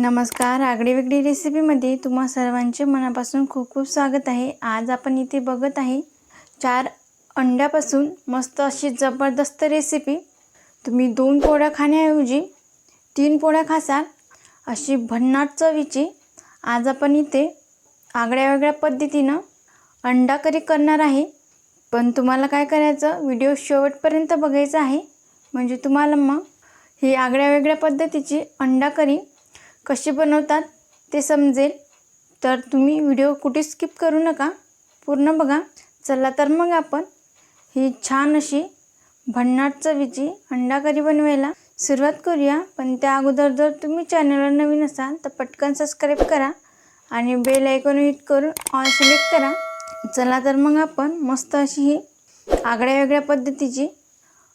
नमस्कार. आगडीवेगळी रेसिपीमध्ये तुम्हा सर्वांचे मनापासून खूप खूप स्वागत आहे. आज आपण इथे बघत आहे चार अंड्यापासून मस्त अशी जबरदस्त रेसिपी तुम्ही दोन पोळ्या खाण्याऐवजी तीन पोळ्या खासाल अशी भन्नाट चवीची. आज आपण इथे आगळ्या वेगळ्या पद्धतीनं अंडा करी करणार आहे. पण तुम्हाला काय करायचं व्हिडिओ शेवटपर्यंत बघायचा आहे. म्हणजे तुम्हाला मग ही आगळ्या वेगळ्या पद्धतीची अंडा करी कशी बनवतात ते समजेल. तर तुम्ही व्हिडिओ कुठे स्किप करू नका. पूर्ण बघा. चला तर मग आपण ही छान अशी भन्नाट चवीची अंडा करी बनवायला सुरुवात करूया. पण त्या अगोदर जर तुम्ही चॅनलवर नवीन असाल तर पटकन सबस्क्राईब करा आणि बेल आयकॉन हिट करून ऑल सिलेक्ट करा. चला तर मग आपण मस्त अशी ही आगळ्या वेगळ्या पद्धतीची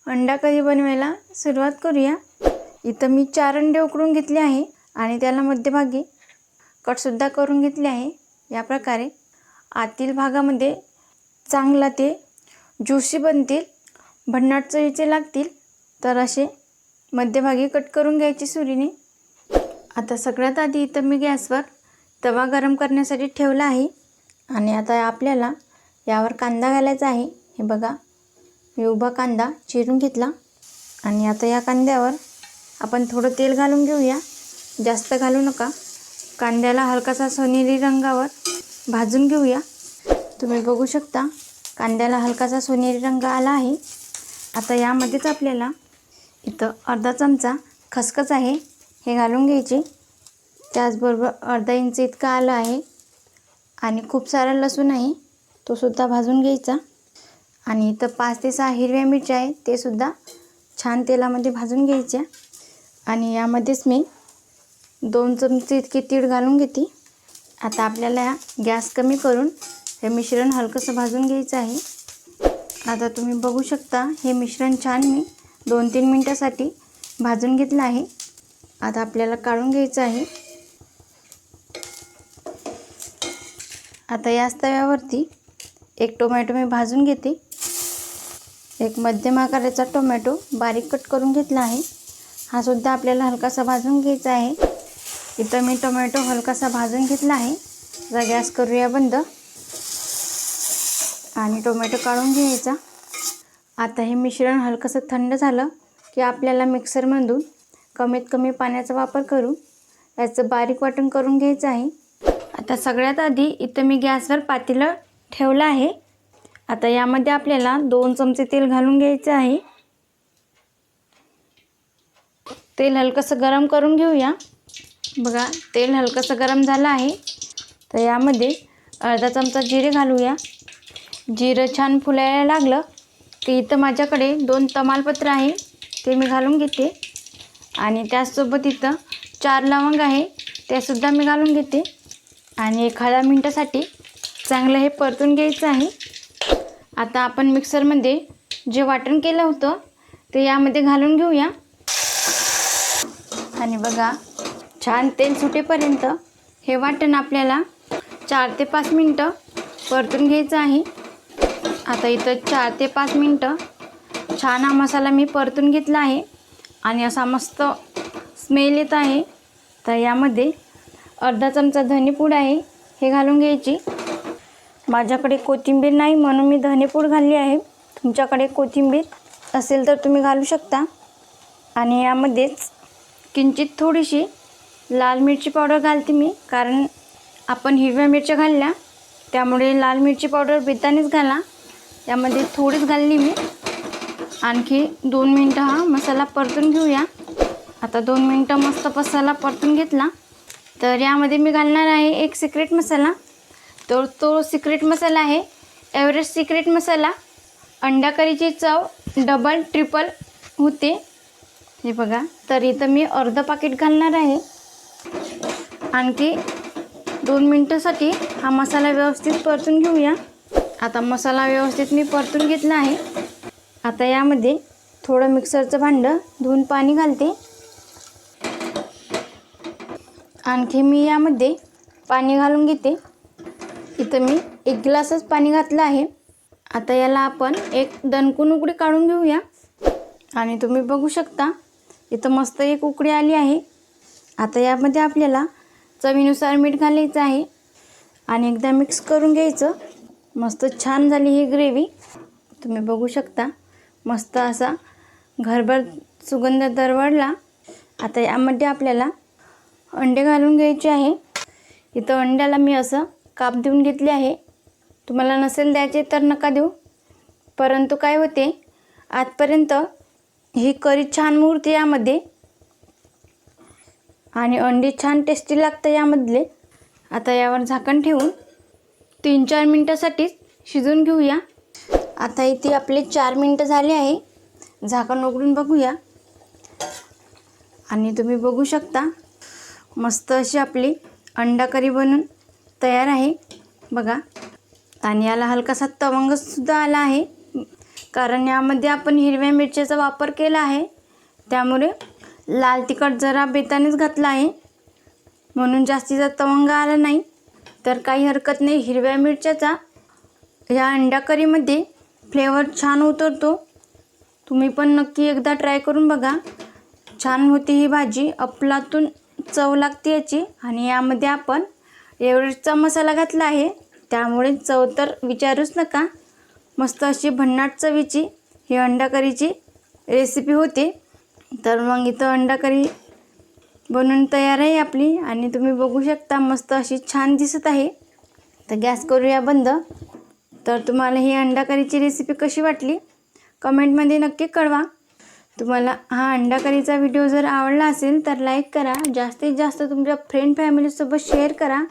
अंडा करी बनवायला सुरुवात करूया. इथं मी चार अंडे उकडून घेतले आहे. आणि त्याला मध्यभागी कटसुद्धा करून घेतले आहे. या प्रकारे आतील भागामध्ये चांगला ते ज्युसी बनतील भन्नाट चवीचे लागतील तर असे मध्यभागी कट करून घ्यायचे सुरीने. आता सगळ्यात आधी इथं मी गॅसवर तवा गरम करण्यासाठी ठेवला आहे. आणि आता आपल्याला यावर कांदा घालायचा आहे. हे बघा मी उभा कांदा चिरून घेतला. आणि आता या कांद्यावर आपण थोडं तेल घालून घेऊया. जास्त घालू नका. कांद्याला हलकासा सोनेरी रंगावर भाजून घेऊया. तुम्ही बघू शकता कांद्याला हलकासा सोनेरी रंग आला आहे. आता यामध्येच आपल्याला इथं अर्धा चमचा खसखस आहे हे घालून घ्यायचे. त्याचबरोबर अर्धा इंच इतका आलं आहे आणि खूप सारा लसूण आहे तो सुद्धा भाजून घ्यायचा. आणि इथं पाच ते सहा हिरव्या मिरच्या आहे ते सुद्धा छान तेलामध्ये भाजून घ्यायच्या. आणि यामध्येच मी दोन चमचे इतकी तीळ घालून घेते. आता आपल्याला गॅस कमी करून हे मिश्रण हलकंसं भाजून घ्यायचं आहे. आता तुम्ही बघू शकता हे मिश्रण छान मी दोन तीन मिनटासाठी भाजून घेतलं आहे. आता आपल्याला काढून घ्यायचं आहे. आता याच तव्यावरती एक टोमॅटो मी भाजून घेते. एक मध्यम आकाराचा टोमॅटो बारीक कट करून घेतला आहे. हा सुद्धा आपल्याला हलकासा भाजून घ्यायचा आहे. इथं मी टोमॅटो हलकासा भाजून घेतला आहे. जरा गॅस करूया बंद. आणि टोमॅटो काढून घ्यायचा. आता हे मिश्रण हलकंसं थंड झालं की आपल्याला मिक्सरमधून कमीत कमी पाण्याचा वापर करू. याचं बारीक वाटण करून घ्यायचं आहे. आता सगळ्यात आधी इथं मी गॅसवर पातेलं ठेवलं आहे. आता यामध्ये आपल्याला दोन चमचे तेल घालून घ्यायचं आहे. तेल हलकंसं गरम करून घेऊया. बघा तेल हलकंसं गरम झालं आहे. तर यामध्ये अर्धा चमचा जिरे घालूया. जिरं छान फुलायला लागलं. की इथं माझ्याकडे दोन तमालपत्र आहे ते मी घालून घेते. आणि त्याचसोबत इथं चार लवंग आहे त्यासुद्धा मी घालून घेते. आणि एखाद्या मिनटासाठी चांगलं हे परतून घ्यायचं आहे. आता आपण मिक्सरमध्ये जे वाटण केलं होतं ते यामध्ये घालून घेऊया. आणि बघा छान तेल सुटेपर्यंत हे वाटण आपल्याला चार ते पाच मिनटं परतून घ्यायचं आहे. आता इथं चार ते पाच मिनटं छान हा मसाला मी परतून घेतला आहे आणि असा मस्त स्मेल येत आहे. तर यामध्ये अर्धा चमचा धनेपूड आहे हे घालून घ्यायची. माझ्याकडे कोथिंबीर नाही म्हणून मी धनेपूड घालली आहे. तुमच्याकडे कोथिंबीर असेल तर तुम्ही घालू शकता. आणि यामध्येच किंचित थोडीशी लाल मिरची पावडर घालते मी कारण आपण हिरव्या मिरच्या घालल्या त्यामुळे लाल मिरची पावडर बेतानेच घाला. यामध्ये थोडीच घालली मी. आणखी दोन मिनटं हा मसाला परतून घेऊया. आता दोन मिनटं मस्त मसाला परतून घेतला. तर यामध्ये मी घालणार आहे एक सिक्रेट मसाला. तर तो सिक्रेट मसाला आहे एव्हरेस्ट सिक्रेट मसाला. अंडा करीची चव डबल ट्रिपल होते. हे बघा तर इथं मी अर्धं पाकिट घालणार आहे. आणखी दोन मिनटासाठी हा मसाला व्यवस्थित परतून घेऊया. आता मसाला व्यवस्थित मी परतून घेतला आहे. आता यामध्ये थोडं मिक्सरचं भांडं धुवून पाणी घालते. आणखी मी यामध्ये पाणी घालून घेते. इथं मी एक ग्लासच पाणी घातलं आहे. आता याला आपण एक दणकून उकडी काढून घेऊया. आणि तुम्ही बघू शकता इथं मस्त एक उकडी आली आहे. आता यामध्ये आपल्याला चवीनुसार मीठ घालायचं आहे. आणि एकदा मिक्स करून घ्यायचं. मस्त छान झाली ही ग्रेव्ही तुम्ही बघू शकता. मस्त असा घरभर सुगंध दरवळला. आता यामध्ये आपल्याला अंडे घालून घ्यायचे आहे. इथं अंड्याला मी असं काप देऊन घेतले आहे. तुम्हाला नसेल द्यायचे तर नका देऊ. परंतु काय होते? आजपर्यंत ही करी छान मूर्ती यामध्ये. आणि अंडी छान टेस्टी लागतं यामधले. आता यावर झाकण ठेवून तीन चार मिनटासाठीच शिजून घेऊया. आता इथे आपले चार मिनटं झाले आहे. झाकण उघडून बघूया. आणि तुम्ही बघू शकता मस्त अशी आपली अंडा करी बनून तयार आहे. बघा आणि याला हलकासा तवंगसुद्धा आला आहे. कारण यामध्ये आपण हिरव्या मिरच्याचा वापर केला आहे. त्यामुळे लाल तिखट जरा बेतानेच घातला आहे. म्हणून जास्तीचा तवंग आला नाही. तर काही हरकत नाही. हिरव्या मिरच्याचा या अंडा करीमध्ये फ्लेवर छान उतरतो. तुम्ही पण नक्की एकदा ट्राय करून बघा. छान होती ही भाजी. अपलातून चव लागते याची. आणि यामध्ये आपण एव्हरेस्टचा मसाला घातला आहे. त्यामुळे चव तर विचारूच नका. मस्त अशी भन्नाट चवीची ही अंडा करीची रेसिपी होते. तर मग इथं अंडा करी बनून तयार आहे आपली. आणि तुम्ही बघू शकता मस्त अशी छान दिसत आहे. तर गॅस करूया बंद. तर तुम्हाला ही अंडा करीची रेसिपी कशी वाटली? कमेंटमध्ये नक्की कळवा. तुम्हाला हा अंडा करीचा व्हिडिओ जर आवडला असेल तर लाईक करा. जास्तीत जास्त तुमच्या फ्रेंड फॅमिलीसोबत शेअर करा.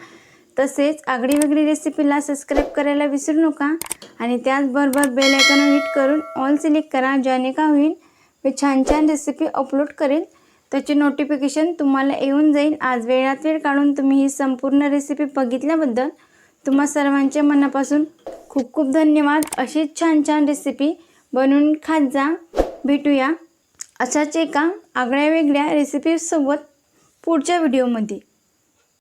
तसेच आगळी वेगळी रेसिपीला सबस्क्राईब करायला विसरू नका. आणि त्याचबरोबर बेल आयकॉन हिट करून ऑल सिलेक्ट करा ज्याने का होईल मी छान छान रेसिपी अपलोड करेन. त्याचे नोटिफिकेशन तुम्हाला येऊन जाईल. आज वेळात वेळ काढून तुम्ही ही संपूर्ण रेसिपी बघितल्याबद्दल तुम्हा सर्वांचे मनापासून खूप खूप धन्यवाद. अशीच छान छान रेसिपी बनवून खात जा. भेटूया अशाच एका आगळ्या वेगळ्या रेसिपीसोबत पुढच्या व्हिडिओमध्ये